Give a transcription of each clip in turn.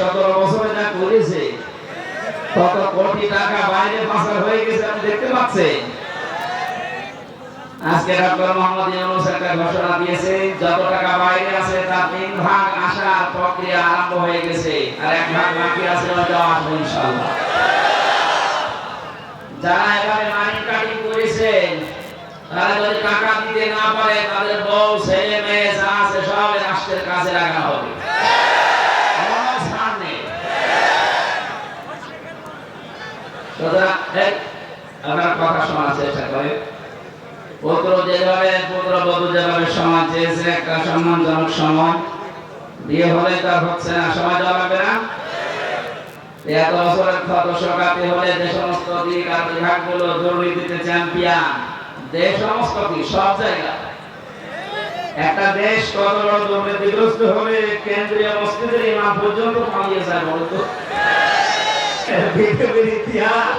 সতেরো বছরে যা করেছে, কত কোটি টাকা বাইরে পাচার হয়ে গেছে আপনি দেখতে পাচ্ছেন? আজকে ডক্টর মোহাম্মদ ইউনুস একটা ঘোষণা দিয়েছে, যত টাকা বাইরে আছে তার তিন ভাগ আসার প্রক্রিয়া আরম্ভ হয়ে গেছে, আর এক ভাগ বাকি আছে ওটা আসবে ইনশাআল্লাহ। যারা এভাবে মানি কাটিং করেছেন, তারা যদি টাকা দিতে না পারে, তাদের বউ, ছেলে, মেয়ে যা আছে সব রাষ্ট্রের কাছে রাখা হবে কোনো ছাড় নেই। সুতরাং, এই, আপনার কথা শোনার চেষ্টা করে। পুত্র যেভাবে, পুত্র বধূ যেভাবে সময় চেয়েছে, একটা সম্মানজনক সময়। বিয়ে হলে তার হচ্ছে না, সময় দেওয়া না। এত বছরের ক্ষত সকাতে হলে যে সমস্ত দিক আর বিভাগগুলো দুর্নীতিতে চ্যাম্পিয়ন। যে সমস্ত কি সব জায়গা একটা দেশ কত বড় দুর্নীতিগ্রস্ত হলে কেন্দ্রীয় মসজিদের ইমাম পর্যন্ত পালিয়ে যায় বলতো। ইতিহাস।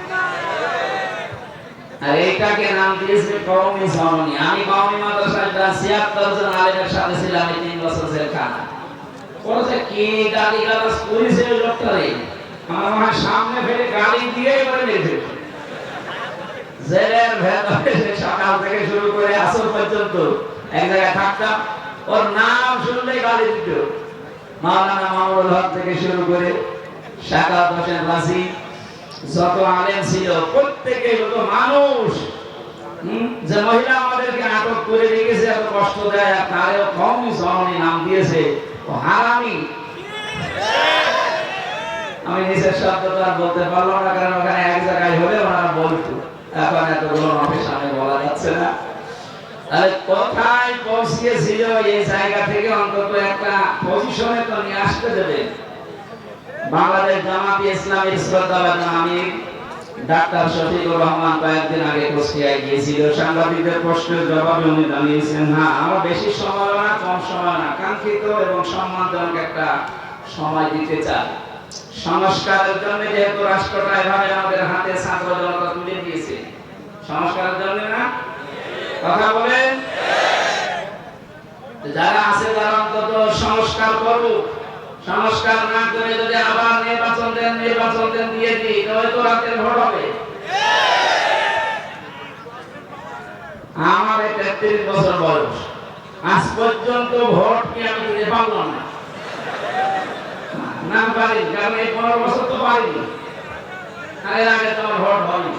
আর এইটাকে নাম দিয়েছে কওমি জননী। আমি কওমি মাদ্রাসায় প্রায় ছিয়াত্তর জন আলেমের সাথে ছিলাম এই তিন বছর জেলখানা। বলছে, কি গালি গালাজ করেছে লোকটারে? আমার মনে সামনে ফেলে গালি দিয়ে এবারে মেরে জেলের ভেতরে সকাল থেকে শুরু করে আসর পর্যন্ত এক জায়গায় থাকতাম ওর নাম শুনলেই গালি দিত। মাওলানা মামুনুল হক থেকে শুরু করে শাকাত হোসেন রাজি যত আলেম ছিল, প্রত্যেকে যত মানুষ। যে মহিলা আমাদেরকে আটক করে রেখেছে, এত কষ্ট দেয়, আর তারেও কমই জননী নাম দিয়েছে। ও হারামি। আমি নিজের শব্দ তো আর বলতে পারলাম না, কারণ ওখানে এক জায়গায় হলে ওনারা বলতো। এখন এতগুলো মানুষের সামনে বলা যাচ্ছে না। তাহলে কোথায় পৌঁছিয়েছিল? এই জায়গা থেকে অন্তত একটা পজিশনে তো নিয়ে আসতে দেবে বাংলাদেশ জামাতি ইসলামের শ্রদ্ধাবাদন আমির ডাক্তার শফিকুর রহমান কয়েকদিন আগে কুষ্টিয়ায় গিয়েছিল। সাংবাদিকদের প্রশ্নের জবাবে উনি জানিয়েছেন হ্যাঁ আমরা বেশি সময় না কম সময় না কাঙ্ক্ষিত এবং সম্মানজনক একটা সময় দিতে চাই। সংস্কারের জন্য যেহেতু রাষ্ট্রটা এভাবে আমাদের হাতে ছাত্র জনতা তুলে দিয়েছে। সংস্কারের জন্য না? কথা বলেন? যারা আছে তারা অন্তত সংস্কার করুক। সংস্কার না করে যদি আবার নির্বাচন দেন নির্বাচন দেন দিয়ে দিই তবে তো রাতের ভোট হবে আমার তেত্রিশ বছর বয়স। আজ পর্যন্ত ভোট কি আমি দিতে পারলাম না? না পারি, কারণ এই পনেরো বছর তো পারিনি। এর আগে তোমার ভোট হয়নি।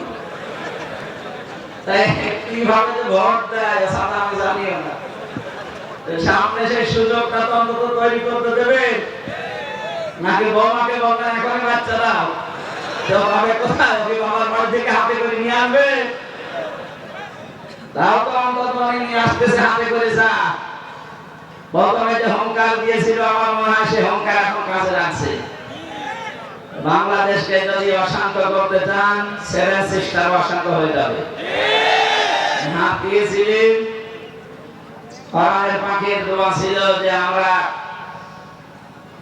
তাই কীভাবে ভোট দেয়, সাদা আমি জানিও না সামনে সেই সুযোগটা তো অন্তত তৈরি করতে দেবে। নাকি বৌমাকে বলবেন এখন বাচ্চা দাও। তো বাবা কোথায়? ওকে বাবার বাড়ি থেকে হাতে করে নিয়ে আসবে তাও তো অন্তত নিয়ে আসতেছে, হাতে করে যা। প্রথমে যে হংকার দিয়েছিল আমার মনে হয় সে হংকার এখন কাজে লাগছে। বাংলাদেশকে যদি অশান্ত করতে চান, সেভেন সিস্টার অশান্ত হয়ে যাবে। হাত দিয়েছিলেন পাখির দোয়া ছিল যে আমরা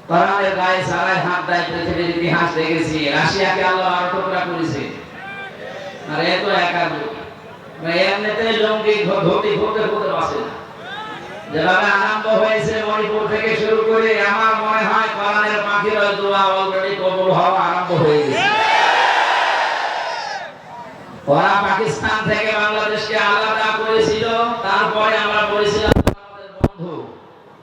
কোরআনের গায়ে সারাই হাত দেয়, পৃথিবীর ইতিহাস দেখেছি। রাশিয়াকে আল্লাহ আরও টুকরা করেছে। আর এ তো একা লোক এমনিতে লঙ্গি ধুতি ঘুরতে ঘুরতে বাসে না। যেভাবে আরম্ভ হয়েছে মণিপুর থেকে শুরু করে, আমার মনে হয় কোরআনের পাখির দোয়া অলরেডি কবুল হওয়া আরম্ভ হয়ে গেছে। ওরা পাকিস্তান থেকে বাংলাদেশকে আলাদা করেছিল, তারপরে আমরা বলেছিলাম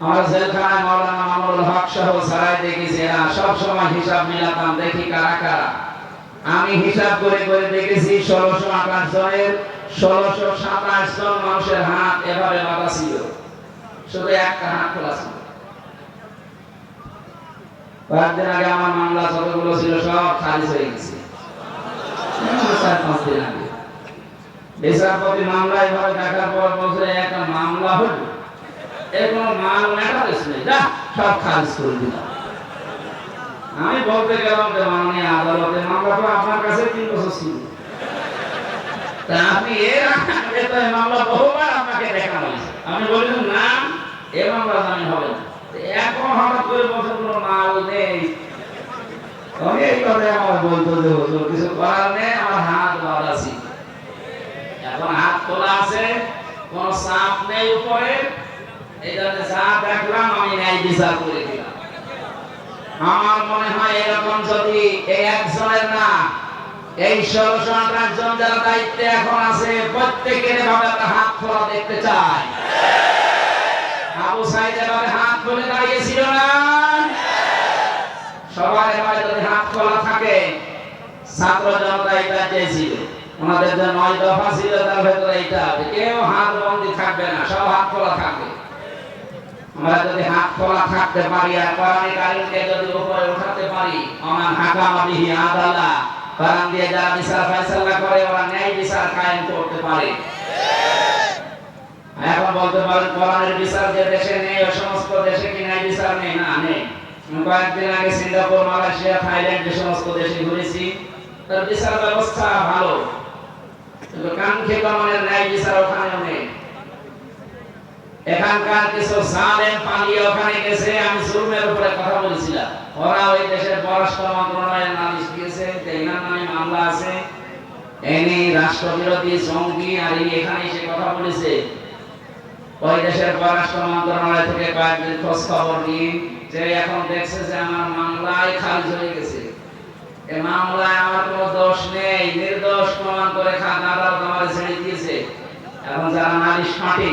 আমরা জেলখানায় মৌলানা মামুল হক সহ সারাই দেখেছি এরা সব সময় হিসাব মিলাতাম, দেখি কারা কারা। আমি হিসাব করে করে দেখেছি, ষোলোশো আঠাশ জনের, ষোলোশো সাতাশ জন মানুষের হাত এভাবে বাঁধা ছিল। শুধু একটা হাত খোলা ছিল। কয়েকদিন আগে আমার মামলা যতগুলো ছিল, সব খারিজ হয়ে গেছে। চার পাঁচ দিন আগে। বিচারপতি মামলা এভাবে দেখার পর বলছে, একটা মামলা হলো। এর কোনো ম্যাটারেস নেই। যা, সব খারিজ করে দিলাম। আমি বলতে গেলাম যে মাননীয় আদালতে মামলা তো আপনার কাছে তিন বছর ছিল। তা আপনি এর মামলা বহুবার আপনাকে দেখানো আমি বললাম না, এ মামলা জামিন হবে না। এখন হঠাৎ করে বছর কোনো মাল নেই। তবে এই কথাই আমার বলতো যে হুজুর, কিছু করার নেই, আমার হাত বাঁধা ছিল। এখন হাত তোলা আছে, কোন চাপ নেই উপরে। এই জন্য যা দেখলাম আমি ন্যায় বিচার করে দিলাম। আমার মনে হয় এরকম যদি এই একজনের না, এই ষোলোশো জন যারা দায়িত্বে এখন আছে, প্রত্যেকের ভাবে একটা হাত খোলা দেখতে চাই। আবু সাইদ এবারে হাত খুলে দাঁড়িয়েছিল না? সবার এবারে যদি হাত খোলা থাকে, ছাত্র জনতা এটা চেয়েছিল। ওনাদের যে নয় দফা ছিল, তার ভেতরে আছে। কেউ হাত বন্দি থাকবে না, সব হাত খোলা থাকবে। আমরা যদি হাত খোলা থাকতে পারি আর কোরআনে কারিমকে যদি উপরে উঠাতে পারি আমার হাকামা বিহি আদালা কোরআন দিয়ে যারা বিচার ফয়সালা করে, ওরা ন্যায় বিচার কায়েম করতে পারে। এখন বলতে পারেন, কোরআনের বিচার যে দেশে নেই ওই সমস্ত দেশে কি ন্যায় বিচার নেই? না, নেই। কয়েকদিন আগে সিঙ্গাপুর, মালয়েশিয়া, থাইল্যান্ড যে সমস্ত দেশে ঘুরেছি, তার বিচার ব্যবস্থা ভালো। কিন্তু কাঙ্ক্ষিত মানের ন্যায় বিচার ওখানেও নেই। এখানকার কিছু সালেম পালিয়ে ওখানে গেছে, আমি জুলমের উপরে কথা বলেছিলাম। ওরা ওই দেশের পররাষ্ট্র মন্ত্রণালয়ের নালিশ দিয়েছে যে নামে মামলা আছে। এনি রাষ্ট্রবিরোধী জঙ্গি আর এখানে এসে কথা বলেছে। ওই দেশের পররাষ্ট্র মন্ত্রণালয় থেকে কয়েকদিন খোঁজ খবর নিয়ে যে এখন দেখছে যে আমার মামলায় খারিজ হয়ে গেছে। এই মামলায় আমার কোনো দোষ নেই, নির্দোষ প্রমাণ করে খান আদালত আমার ছেড়ে দিয়েছে। এখন যারা নালিশ মাটি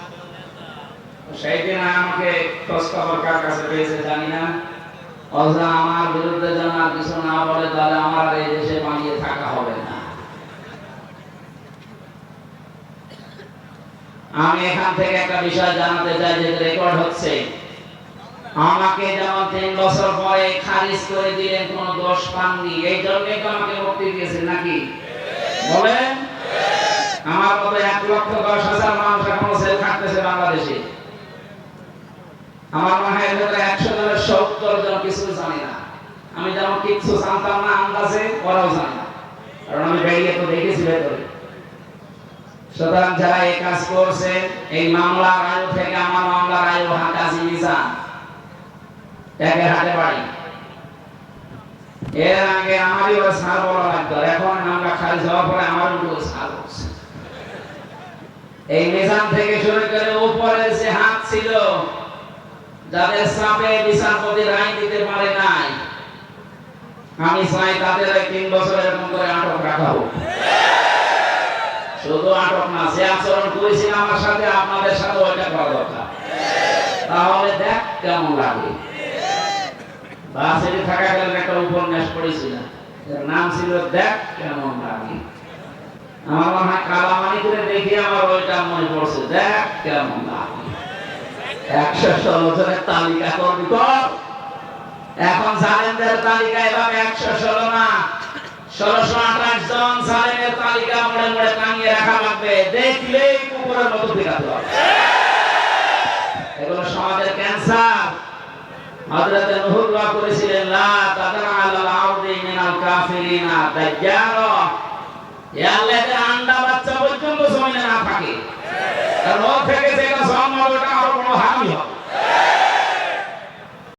আমার বিরুদ্ধে যেন আর কিছু না বলে তাহলে আমার এই দেশে পালিয়ে থাকা হবে না। আমি এখান থেকে একটা বিষয় জানাতে চাই যে রেকর্ড হচ্ছে। আমাকে যেমন তিন বছর পরে খারিজ করে দিলেন, কোন দোষ পাননি। এই জন্যই তো আমাকে মুক্তি দিয়েছেন নাকি? বলেন। আমার মতো এক লক্ষ দশ হাজার মানুষ এখনও সেল খাটতেছে বাংলাদেশে। আমার মনে হয় ভেতরে একশো জনের সত্তর জন কিছু জানি না। আমি যেমন কিচ্ছু জানতাম না আন্দাজে, ওরাও জানে না। কারণ আমি বেরিয়ে তো দেখেছি ভেতরে। সুতরাং যারা এই কাজ করছে, এই মামলার আয়ু থেকে আমার মামলার আয়ু হাকাজি মিজান একে হাতে বাড়ি। এর আগে আমারই ওরা সার বলা লাগতো এখন মামলা খারিজ হওয়ার পরে আমার উপর সার হচ্ছে এই মিজান থেকে শুরু করে উপরে যে হাত ছিল যাদের সাপে বিচারপতি রায় দিতে পারে নাই, আমি চাই তাদের তিন বছর এরকম করে আটক রাখা হোক। শুধু আটক না, যে আচরণ করেছিল আমার সাথে আপনাদের সাথে ওইটা করা দরকার। তাহলে দেখ কেমন লাগে। বাসেটে থাকাকালীন একটা উপন্যাস পড়েছিলাম। এর নাম ছিল দেখ কেমন লাগে। আমার মনে হয় কালামানি করে দেখি আমার ওইটা মনে পড়ছে, দেখ কেমন একশো ষোলো জনের তালিকা করবি, কর। এখন জালেমদের তালিকা এভাবে একশো ষোলো না। ষোলোশো আঠাশ জন জালেমের তালিকা মোড়ে মোড়ে টাঙিয়ে রাখা লাগবে। দেখলেই কুকুরের মতো দেখাতে হবে। এগুলো হযরত নূহ দোয়া করেছিলেন, লা তাদরা আলাল আরদি মিনাল কাফিরিনা দাজ্জাল। এ আল্লাহ পর্যন্ত জমিনে না থাকে কারণ ও থেকে যেটা সম্ভব